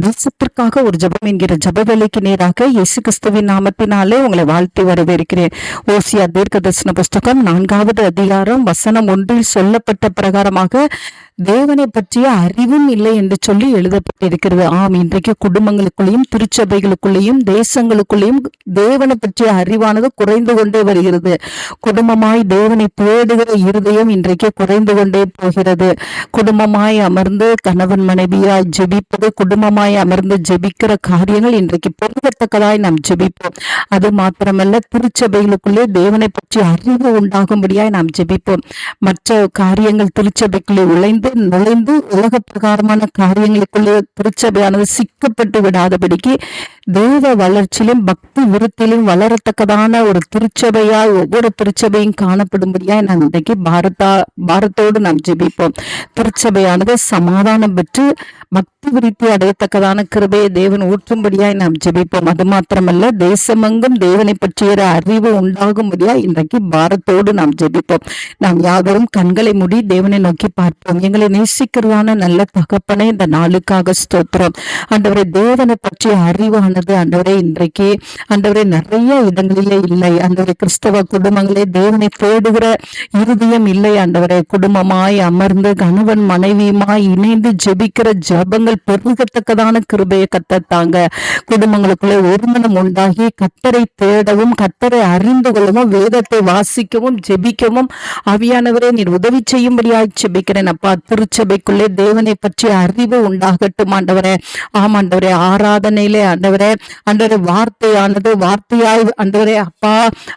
தேசத்திற்காக ஒரு ஜபம் என்கிற ஜப வேலைக்கு நேராக இயேசு கிறிஸ்துவின் நாமத்தினாலே உங்களை வாழ்த்தி வரவேற்கிறேன். ஓசியா தீர்க்க தரிசன புஸ்தகம் நான்காவது அதிகாரம் வசனம் ஒன்றில் சொல்லப்பட்ட பிரகாரமாக தேவனை பற்றிய அறிவும் இல்லை என்று சொல்லி எழுதப்பட்டிருக்கிறது. ஆம் இன்றைக்கு குடும்பங்களுக்குள்ளேயும் திருச்சபைகளுக்குள்ளேயும் தேசங்களுக்குள்ளேயும் தேவனை பற்றிய அறிவானது குறைந்து கொண்டே வருகிறது. குடும்பமாய் தேவனை தேடுகிற இருதயம் இன்றைக்கு குறைந்து கொண்டே போகிறது. குடும்பமாய் அமர்ந்து கணவன் மனைவியாய் ஜெபிப்பது குடும்பமாய் அமர்ந்து ஜெபிக்கிற காரியங்கள் இன்றைக்கு பெருகத்தக்கதாய் நாம் ஜெபிப்போம். அது மாத்திரமல்ல திருச்சபைகளுக்குள்ளே தேவனை பற்றி அறிவு உண்டாகும்படியாய் நாம் ஜெபிப்போம். மற்ற காரியங்கள் திருச்சபைக்குள்ளே உழைந்து நுழைந்து உலக பிரகாரமான காரியங்களுக்குள்ளே திருச்சபையானது சிக்கப்பட்டு விடாதபடிக்கு தேவ வளர்ச்சியிலும் பக்தி விருத்திலும் வளரத்தக்கதான ஒரு திருச்சபையாய் ஒவ்வொரு திருச்சபையும் காணப்படும்படியா நாம் இன்றைக்கு பாரதா பாரத்தோடு நாம் ஜெபிப்போம். திருச்சபையானது சமாதானம் பெற்று பக்தி விருத்தி அடையத்தக்கதான கிருபையை தேவன் ஊற்றும்படியாய் நாம் ஜெபிப்போம். அது மாத்திரமல்ல தேசமெங்கும் தேவனை பற்றிய அறிவு உண்டாகும்படியா இன்றைக்கு பாரத்தோடு நாம் ஜெபிப்போம். நாம் யாவரும் கண்களை மூடி தேவனை நோக்கி பார்ப்போம். எங்களை நேசிக்கிறதான நல்ல தகப்பனை இந்த நாளுக்காக ஸ்தோத்திரம். ஆண்டவரை தேவனை பற்றிய ஆனது ஆண்டவரே இன்றைக்கு ஆண்டவரே நிறைய இடங்களிலே இல்லை. ஆண்டவரே கிறிஸ்தவ குடும்பங்களே தேவனை தேடுகிற இருதயம் இல்லை ஆண்டவரே. குடும்பமாய் அமர்ந்து கணவன் மனைவியுமாய் இணைந்து ஜெபிக்கிற ஜபங்கள் பெருகத்தக்கதான கிருபையை கத்தத்தாங்க குடும்பங்களுக்குள்ளே ஒருமனம் உண்டாகி கத்தரை தேடவும் கத்தரை அறிந்து கொள்ளவும் வேதத்தை வாசிக்கவும் ஜெபிக்கவும் அவியானவரே நீர் உதவி செய்யும்படியாய் ஜெபிக்கிறேன் அப்பா. திருச்சபைக்குள்ளே தேவனை பற்றிய அறிவு உண்டாகட்டும் ஆண்டவரே. ஆமாண்டவரே ஆராதனையிலே ஆண்டவரே ஆண்டவரே வார்த்தையானது வார்த்தையாய் ஆண்டவரே அப்பா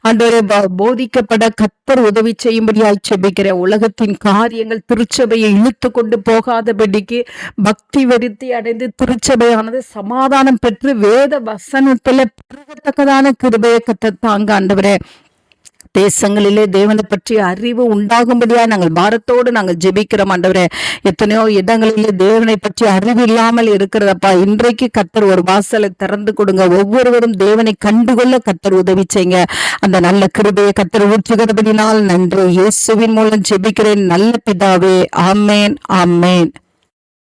ஆண்டவரே போதிக்கப்பட கத்தர் உதவி செய்யும்படியாய் ஜெபிக்கிறேன் உலகத்தின் காரியங்கள் திருச்சபையை இழுத்து கொண்டு போகாதபடிக்கு பக்தி வருத்தி அடைந்து திருச்சபையானது சமாதானம் பெற்று வேத வசனத்துல பெருகத்தக்கதான கிருபையை கத்த தாங்க ஆண்டவரே. தேசங்களிலே தேவனை பற்றிய அறிவு உண்டாகும்படியா நாங்கள் பாரத்தோடு நாங்கள் ஜெபிக்கிறோம் ஆண்டவரே. எத்தனையோ இடங்களிலே தேவனை பற்றி அறிவு இல்லாமல் இருக்கிறதப்பா. இன்றைக்கு கத்தர் ஒரு வாசலை திறந்து கொடுங்க. ஒவ்வொருவரும் தேவனை கண்டுகொள்ள கத்தர் உதவி செய்யுங்க. அந்த நல்ல கிருபையை கத்தர் ஊற்றுகிறபடினால் நன்றி. இயேசுவின் மூலம் ஜெபிக்கிறேன். நல்ல பிதாவே ஆமேன் ஆமேன்.